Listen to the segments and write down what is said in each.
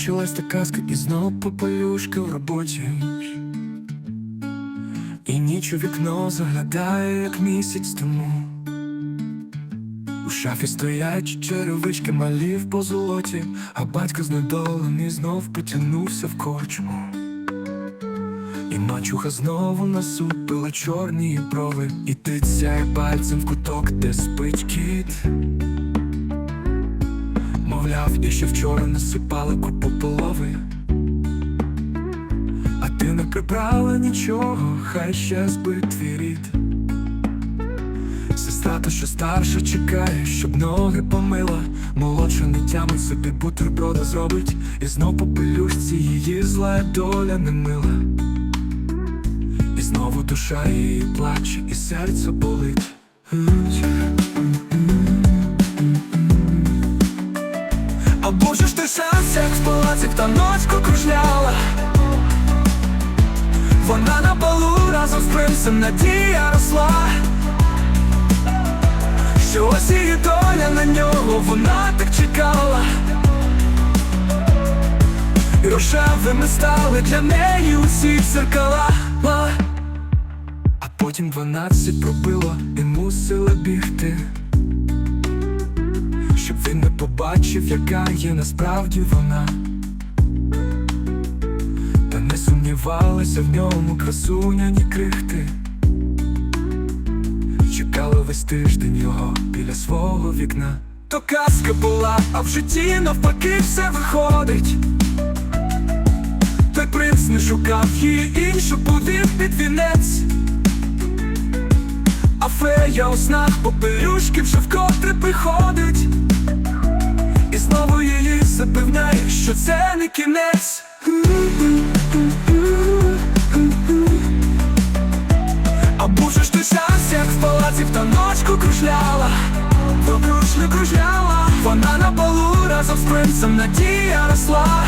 Скінчилась та казка і знов попелюшки в роботі. І ніч у вікно заглядає, як місяць тому. У шафі стоять черевички малі в позолоті, а батько знедолений знов потягнувся в корчму. І мачуха знову насупила чорні брови, і тицяє пальцем в куток, де спить кіт. Мовляв, я ще вчора насипала купу полови. А ти не прибрала нічого, хай ще збить твій рід. Сестра та що старша чекає, щоб ноги помила. Молодша не тямить собі бутерброда зробить, і знов по пелюшці її зла доля не мила. І знову душа її плаче, і серце болить. Та ночку кружляла. Вона на балу разом з принцем Надія росла. Що ось її доля на нього, вона так чекала. І рожевими стали для неї усі дзеркала. А потім дванадцять пробило і мусила бігти. Щоб він не побачив, яка є насправді вона. Не в ньому красуня, ні крихти. Чекала весь тиждень його біля свого вікна. То казка була, а в житті навпаки все виходить. Той принц не шукав її іншу, повів під вінець. А фея у снах попелюшки вже вкотре приходить І знову її запевняє, що це не кінець разом з принцем Надія росла.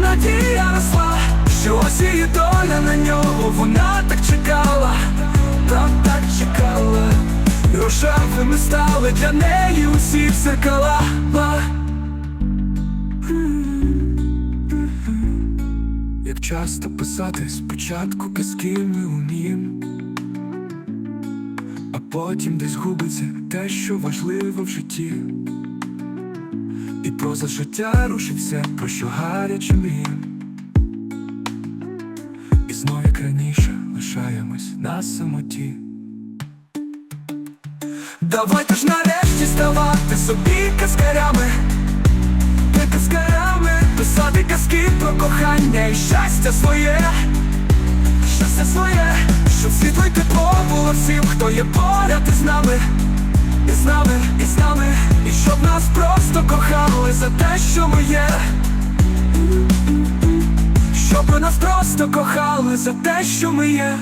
Надія росла Що ось її доля на нього, вона так чекала так так чекала, І рожевими стали для неї усі зеркала Як часто писати спочатку казки ми умієм, а потім десь губиться те, що важливо в житті. І проза життя рушиться, про що гаряче мрієм. І знов, як раніше, лишаємось на самоті. Давайте ж нарешті ставати собі казкарями, не казкарями, писати казки про кохання і щастя своє, щастя своє, щоб світло й тепло було всім, хто є поряд із нами, і з нами, і з нами, і щоб нас просто кохали за те, що ми є. Щоб нас просто кохали за те, що ми є.